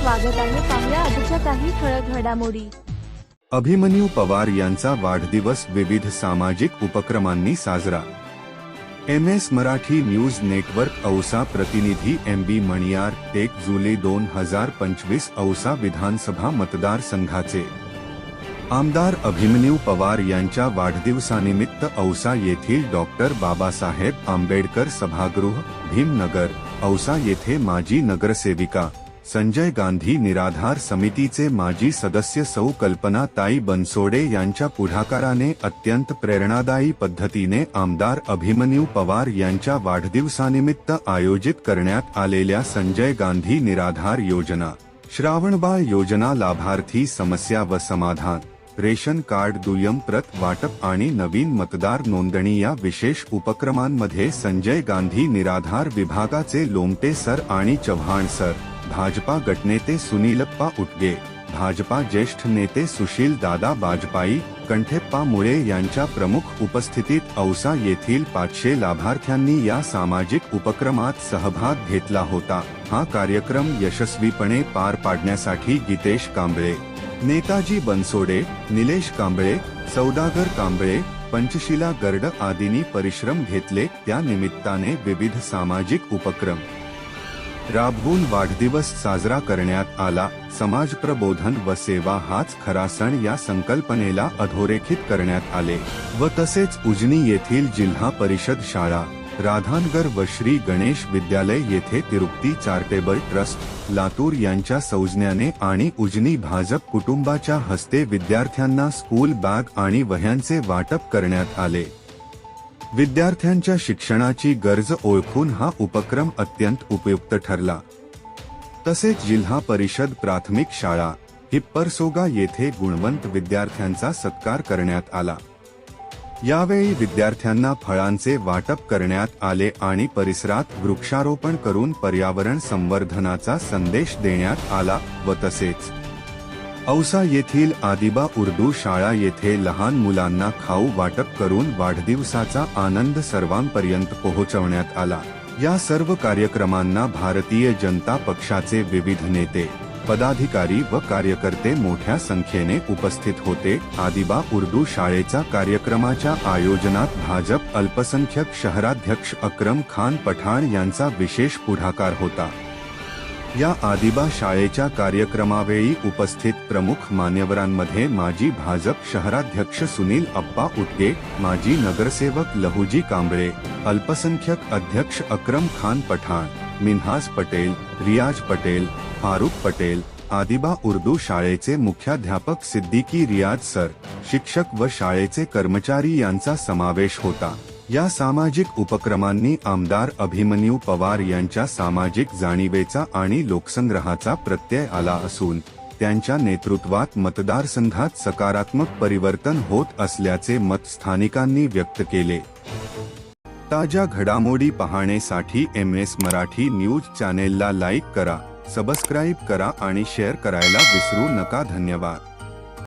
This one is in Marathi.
स्वागत आहे. पाहुया आजच्या काही ठळक घडामोडी. अभिमन्यू पवार यांचा वाढदिवस विविध सामाजिक उपक्रमांनी साजरा. M S Marathi news network Ausa प्रतिनिधी एम बी मणियार एक जुलै दोन हजार पंचवीस औसा विधानसभा मतदारसंघाचे आमदार अभिमन्यू पवार यांच्या वाढदिवसानिमित्त औसा येथील डॉक्टर बाबासाहेब आंबेडकर सभागृह भीमनगर औसा येथे माजी नगरसेविका संजय गांधी निराधार समितीचे माजी सदस्य सौ कल्पना ताई बनसोडे यांच्या पुढाकाराने अत्यंत प्रेरणादायी पद्धतीने आमदार अभिमन्यू पवार यांच्या वाढदिवसानिमित्त आयोजित करण्यात आलेल्या संजय गांधी निराधार योजना. श्रावणबाळ योजना लाभार्थी समस्या व समाधान. रेशन कार्ड दुय्यम प्रत वाटप आणि नवीन मतदार नोंदणी या विशेष उपक्रमांमध्ये संजय गांधी निराधार विभागाचे लोमटे सर आणि चव्हाण सर. भाजपा गटनेते सुनीलप्पा उटगे भाजपा ज्येष्ठ नेते सुशील दादा बाजपाई कंठेप्पा मुळे यांच्या प्रमुख उपस्थितीत औसा येथील पाचशे लाभार्थ्यांनी या सामाजिक उपक्रमात सहभाग घेतला होता. हा कार्यक्रम यशस्वीपणे पार पाडण्यासाठी गीतेश कांबळे नेताजी बनसोडे निलेश कांबळे सौदागर कांबळे पंचशिला गर्ड आदींनी परिश्रम घेतले. त्या निमित्ताने विविध सामाजिक उपक्रम राबवून वाढदिवस साजरा करण्यात आला. समाज प्रबोधन व सेवा हाच खरा सण या संकल्पनेला अधोरेखित करण्यात आले. व तसेच उजनी येथील जिल्हा परिषद शाळा राधानगर व श्री गणेश विद्यालय येथे तिरुपती चार्टेबल ट्रस्ट लातूर यांच्या सौजन्याने आणि उजनी भाजप कुटुंबाच्या हस्ते विद्यार्थ्यांना स्कूल बॅग आणि वह्यांचे वाटप करण्यात आले. विद्यार्थ्यांच्या शिक्षणाची गरज ओळखून हा उपक्रम अत्यंत उपयुक्त ठरला. तसेच जिल्हा परिषद प्राथमिक शाळा हिप्परसोगा येथे गुणवंत विद्यार्थ्यांचा सत्कार करण्यात आला. यावेळी विद्यार्थ्यांना फळांचे वाटप करण्यात आले आणि परिसरात वृक्षारोपण करून पर्यावरण संवर्धनाचा संदेश देण्यात आला व तसेच औसा येथील आदिबा उर्दू शाळा येथे लहान मुलांना खाऊ वाटप करून वाढदिवसाचा आनंद सर्वांपर्यंत पोहोचवण्यात आला. या सर्व कार्यक्रमांना भारतीय जनता पक्षाचे विविध नेते पदाधिकारी व कार्यकर्ते मोठ्या संख्येने उपस्थित होते. आदिबा उर्दू शाळेचा कार्यक्रमाच्या आयोजनात भाजप अल्पसंख्यक शहराध्यक्ष अक्रम खान पठाण यांचा विशेष पुढाकार होता. या आदिबा शाळेच्या कार्यक्रमावेळी उपस्थित प्रमुख मान्यवरांमध्ये माजी भाजप शहराध्यक्ष सुनील अप्पा उटगे माजी नगरसेवक लहुजी कांबळे अल्पसंख्यक अध्यक्ष अक्रम खान पठाण मिन्हाज पटेल रियाज पटेल फारुख पटेल आदिबा उर्दू शाळेचे मुख्याध्यापक सिद्दीकी रियाज सर शिक्षक व शाळेचे कर्मचारी यांचा समावेश होता. या सामाजिक उपक्रमांनी आमदार अभिमन्यू पवार यांच्या सामाजिक जाणीवेचा आणि लोकसंग्रहाचा प्रत्यय आला असून त्यांच्या नेतृत्वात मतदारसंघात सकारात्मक परिवर्तन होत असल्याचे मत स्थानिकांनी व्यक्त केले. ताज्या घडामोडी पाहण्यासाठी एम एस मराठी न्यूज चॅनेलला लाईक करा सबस्क्राईब करा आणि शेअर करायला विसरू नका. धन्यवाद.